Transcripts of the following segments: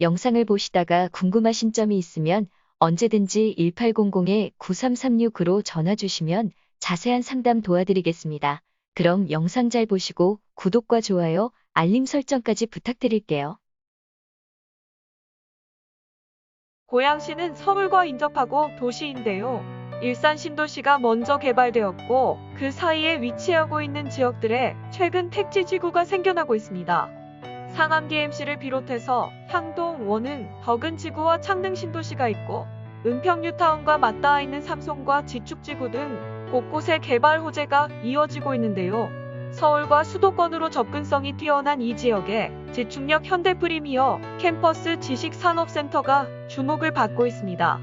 영상을 보시다가 궁금하신 점이 있으면 언제든지 1800-9336으로 전화 주시면 자세한 상담 도와드리겠습니다. 그럼 영상 잘 보시고 구독과 좋아요, 알림 설정까지 부탁드릴게요. 고양시는 서울과 인접하고 도시인데요. 일산 신도시가 먼저 개발되었고 그 사이에 위치하고 있는 지역들에 최근 택지 지구가 생겨나고 있습니다. 상암 DMC를 비롯해서 향동, 원흥, 덕은 지구와 창릉 신도시가 있고 은평 뉴타운과 맞닿아 있는 삼송과 지축지구 등 곳곳에 개발 호재가 이어지고 있는데요. 서울과 수도권으로 접근성이 뛰어난 이 지역에 지축력 현대 프리미어 캠퍼스 지식산업센터가 주목을 받고 있습니다.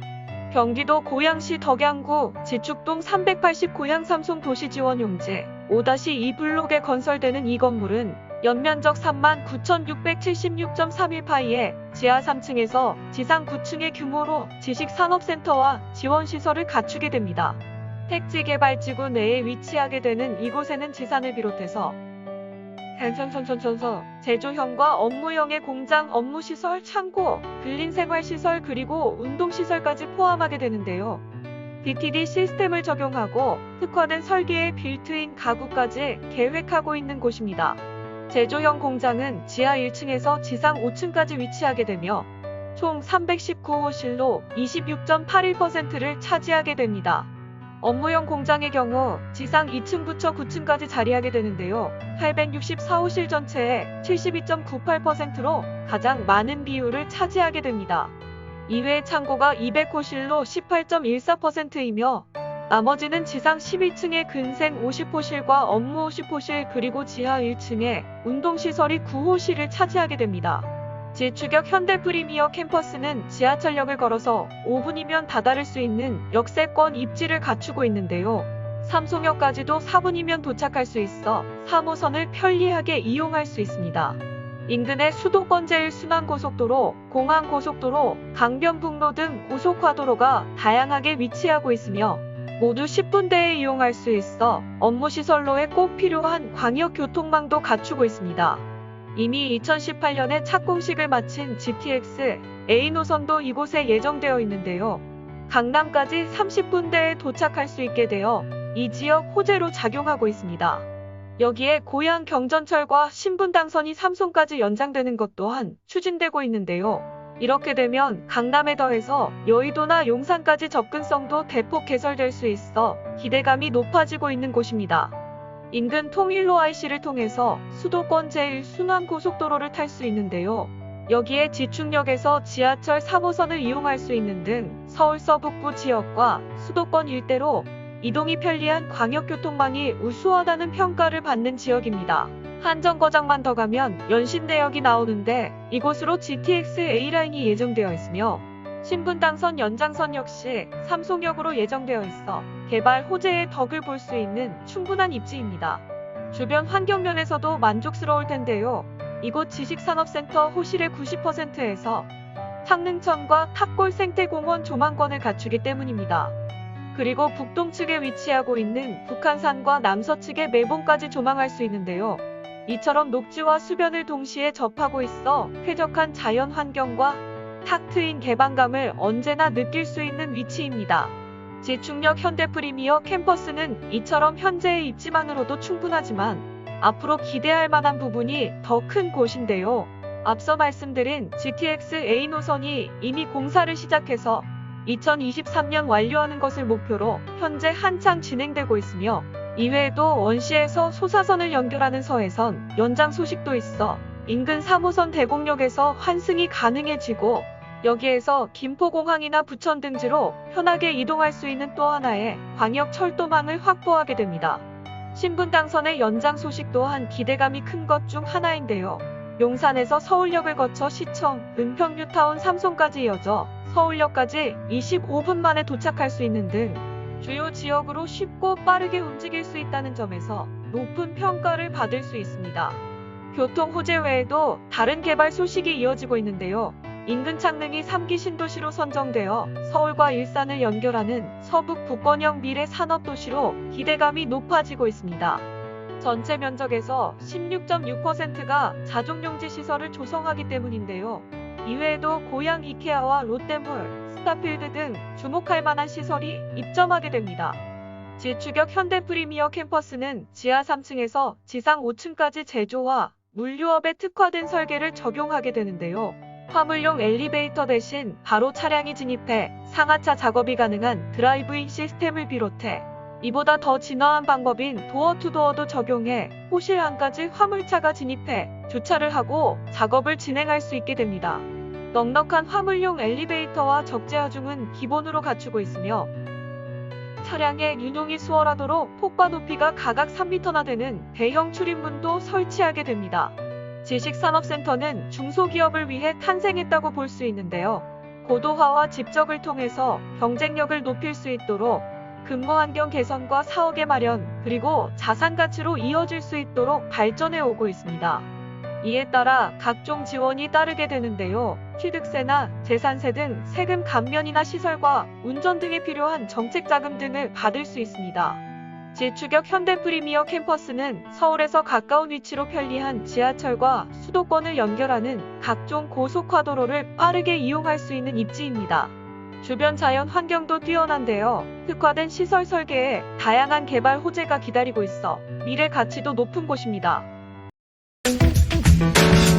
경기도 고양시 덕양구 지축동 380 고양 삼송 도시지원용지 5-2 블록에 건설되는 이 건물은 연면적 39,676.31파이에 지하 3층에서 지상 9층의 규모로 지식산업센터와 지원시설을 갖추게 됩니다. 택지 개발지구 내에 위치하게 되는 이곳에는 지산을 비롯해서 펜션천천천서 제조형과 업무형의 공장 업무시설, 창고, 근린생활시설 그리고 운동시설까지 포함하게 되는데요. DTD 시스템을 적용하고 특화된 설계의 빌트인 가구까지 계획하고 있는 곳입니다. 제조형 공장은 지하 1층에서 지상 5층까지 위치하게 되며 총 319호실로 26.81%를 차지하게 됩니다. 업무용 공장의 경우 지상 2층부터 9층까지 자리하게 되는데요. 864호실 전체의 72.98%로 가장 많은 비율을 차지하게 됩니다. 이외의 창고가 200호실로 18.14%이며 나머지는 지상 11층의 근생 50호실과 업무 50호실 그리고 지하 1층에 운동시설이 9호실을 차지하게 됩니다. 지추격 현대 프리미어 캠퍼스는 지하철역을 걸어서 5분이면 다다를 수 있는 역세권 입지를 갖추고 있는데요. 삼송역까지도 4분이면 도착할 수 있어 3호선을 편리하게 이용할 수 있습니다. 인근의 수도권 제1순환고속도로, 공항고속도로, 강변북로 등 고속화도로가 다양하게 위치하고 있으며 모두 10분대에 이용할 수 있어 업무시설로에 꼭 필요한 광역교통망도 갖추고 있습니다. 이미 2018년에 착공식을 마친 GTX A 노선도 이곳에 예정되어 있는데요. 강남까지 30분대에 도착할 수 있게 되어 이 지역 호재로 작용하고 있습니다. 여기에 고양 경전철과 신분당선이 삼송까지 연장되는 것 또한 추진되고 있는데요. 이렇게 되면 강남에 더해서 여의도나 용산까지 접근성도 대폭 개설될 수 있어 기대감이 높아지고 있는 곳입니다. 인근 통일로 IC를 통해서 수도권 제1순환고속도로를 탈 수 있는데요. 여기에 지축역에서 지하철 3호선을 이용할 수 있는 등 서울 서북부 지역과 수도권 일대로 이동이 편리한 광역교통망이 우수하다는 평가를 받는 지역입니다. 한 정거장만 더 가면 연신대역이 나오는데 이곳으로 GTX A라인이 예정되어 있으며 신분당선 연장선 역시 삼송역으로 예정되어 있어 개발 호재의 덕을 볼 수 있는 충분한 입지입니다. 주변 환경 면에서도 만족스러울 텐데요. 이곳 지식산업센터 호실의 90%에서 창릉천과 탑골 생태공원 조망권을 갖추기 때문입니다. 그리고 북동측에 위치하고 있는 북한산과 남서측의 매봉까지 조망할 수 있는데요. 이처럼 녹지와 수변을 동시에 접하고 있어 쾌적한 자연 환경과 탁 트인 개방감을 언제나 느낄 수 있는 위치입니다. 지축력 현대 프리미어 캠퍼스는 이처럼 현재의 입지만으로도 충분하지만 앞으로 기대할 만한 부분이 더 큰 곳인데요. 앞서 말씀드린 GTX A 노선이 이미 공사를 시작해서 2023년 완료하는 것을 목표로 현재 한창 진행되고 있으며 이외에도 원시에서 소사선을 연결하는 서해선 연장 소식도 있어 인근 3호선 대곡역에서 환승이 가능해지고 여기에서 김포공항이나 부천 등지로 편하게 이동할 수 있는 또 하나의 광역 철도망을 확보하게 됩니다. 신분 당선의 연장 소식 또한 기대감이 큰 것 중 하나인데요. 용산에서 서울역을 거쳐 시청, 은평 뉴타운 삼송까지 이어져 서울역까지 25분 만에 도착할 수 있는 등 주요 지역으로 쉽고 빠르게 움직일 수 있다는 점에서 높은 평가를 받을 수 있습니다. 교통 호재 외에도 다른 개발 소식이 이어지고 있는데요. 인근 창릉이 3기 신도시로 선정되어 서울과 일산을 연결하는 서북 북권형 미래 산업도시로 기대감이 높아지고 있습니다. 전체 면적에서 16.6%가 자족용지 시설을 조성하기 때문인데요. 이외에도 고양 이케아와 롯데몰, 스타필드 등 주목할 만한 시설이 입점하게 됩니다. 지추격 현대 프리미어 캠퍼스는 지하 3층에서 지상 5층까지 제조와 물류업에 특화된 설계를 적용하게 되는데요. 화물용 엘리베이터 대신 바로 차량이 진입해 상하차 작업이 가능한 드라이브인 시스템을 비롯해 이보다 더 진화한 방법인 도어 투 도어도 적용해 호실 안까지 화물차가 진입해 주차를 하고 작업을 진행할 수 있게 됩니다. 넉넉한 화물용 엘리베이터와 적재하중은 기본으로 갖추고 있으며 차량의 유용이 수월하도록 폭과 높이가 각각 3m나 되는 대형 출입문도 설치하게 됩니다. 지식산업센터는 중소기업을 위해 탄생했다고 볼 수 있는데요. 고도화와 집적을 통해서 경쟁력을 높일 수 있도록 근무 환경 개선과 사업의 마련, 그리고 자산 가치로 이어질 수 있도록 발전해 오고 있습니다. 이에 따라 각종 지원이 따르게 되는데요. 취득세나 재산세 등 세금 감면이나 시설과 운전 등에 필요한 정책 자금 등을 받을 수 있습니다. 지추격 현대 프리미어 캠퍼스는 서울에서 가까운 위치로 편리한 지하철과 수도권을 연결하는 각종 고속화도로를 빠르게 이용할 수 있는 입지입니다. 주변 자연 환경도 뛰어난데요. 특화된 시설 설계에 다양한 개발 호재가 기다리고 있어 미래 가치도 높은 곳입니다. Thank you.